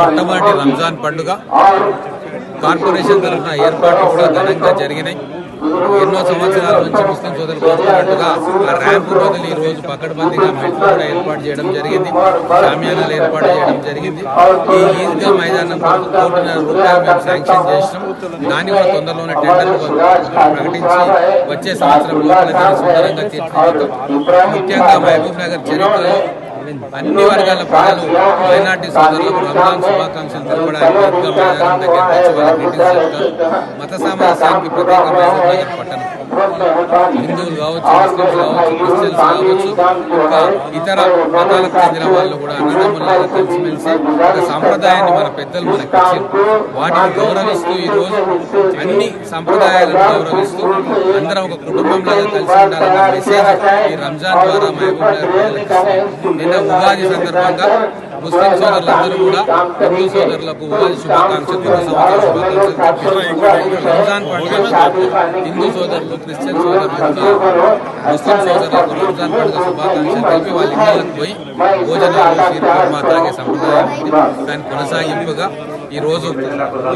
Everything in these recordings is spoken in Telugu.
మొట్టమొదటి రంజాన్ పండుగ. కార్పొరేషన్ తరఫున ఏర్పాట్లు కూడా ఘనంగా జరిగినాయి. ఎన్నో సంవత్సరాల నుంచి ముస్లిం సోదరులు కోరుకున్నట్టుగా ఆ ర్యాంపు బదులు ఈ రోజు పకడ్బందీగా మెట్లు కూడా ఏర్పాటు చేయడం జరిగింది. సామ్యానాలు ఏర్పాటు చేయడం జరిగింది. ఈ ఈద్గా మైదానం కోటిన్నర రూపాయలు మేము శాంక్షన్ చేసినాం. దాన్ని కూడా తొందరలోనే టెండర్ ప్రకటించి వచ్చే సంవత్సరం లోపల సుందరంగా తీర్చిదిద్దుతాం ముఖ్యంగా మహబూబ్ నగర్ చరిత్రలో అన్ని వర్గాల ప్రజలు మైనార్టీ సోదరులకు రంజాన్ శుభాకాంక్షలు తెలపడానికి మత సామరస్యానికి ప్రత్యేకమైన పట్టణం. హిందువులు కావచ్చు ముస్లింస్ కావచ్చు క్రిస్టియన్స్ కావచ్చు ఇంకా ఇతర మతాలకు చెందిన వాళ్ళు కూడా అన్నదమ్ములాగా కలిసిమెలిసి ఒక సాంప్రదాయాన్ని మన పెద్దలు మనకి ఇచ్చారు. వాటిని గౌరవిస్తూ ఈ రోజు అన్ని సంప్రదాయాలను గౌరవిస్తూ అందరం ఒక కుటుంబంలాగా కలిసి ఉండాలన్న మెసేజ్ ఈ రంజాన్ ద్వారా మహబూబ్ నగర్ ప్రజలకు నిన్న ఉగాది సందర్భంగా ముస్లిం సోదరులందరూ కూడా హిందూ సోదరులకు ఉగాది శుభాకాంక్షలు రంజాన్ పండుగ హిందూ సోదరులు క్రిస్టియన్ సోదరులు ముస్లిం సోదరులకు రంజాన్ పండుగ శుభాకాంక్షలు తెలిపి వాళ్ళ ఇళ్ళకి పోయి భోజనాలు శీర్ఖర్మ తాగే సంప్రదాయం ఉంది దాని కొనసాగింపుగా ఈ రోజు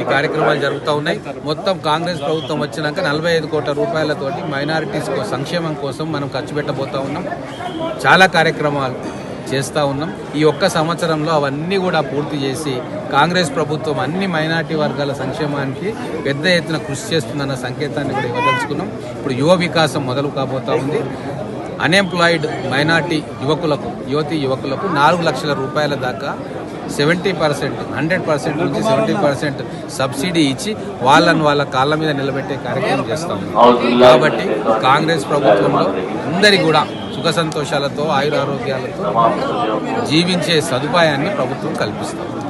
ఈ కార్యక్రమాలు జరుగుతూ ఉన్నాయి. మొత్తం కాంగ్రెస్ ప్రభుత్వం వచ్చినాక నలభై ఐదు కోట్ల రూపాయలతోటి మైనారిటీస్ సంక్షేమం కోసం మనం ఖర్చు పెట్టబోతా ఉన్నాం. చాలా కార్యక్రమాలు. చేస్తూ ఉన్నాం. ఈ ఒక్క సంవత్సరంలో అవన్నీ కూడా పూర్తి చేసి కాంగ్రెస్ ప్రభుత్వం అన్ని మైనార్టీ వర్గాల సంక్షేమానికి పెద్ద ఎత్తున కృషి చేస్తుందన్న సంకేతాన్ని కూడా ఇవ్వదలుచుకున్నాం. ఇప్పుడు యువ వికాసం మొదలు కాబోతా ఉంది. అన్ఎంప్లాయిడ్ మైనార్టీ యువకులకు యువతి యువకులకు నాలుగు లక్షల రూపాయల దాకా సెవెంటీ పర్సెంట్ హండ్రెడ్ పర్సెంట్ నుంచి సెవెంటీ పర్సెంట్ సబ్సిడీ ఇచ్చి వాళ్ళని వాళ్ళ కాళ్ళ మీద నిలబెట్టే కార్యక్రమం చేస్తాం. కాబట్టి కాంగ్రెస్ ప్రభుత్వంలో అందరి కూడా సుఖ సంతోషాలతో ఆయురారోగ్యాలతో జీవించే సదుపాయాన్ని ప్రభుత్వం కల్పిస్తుంది.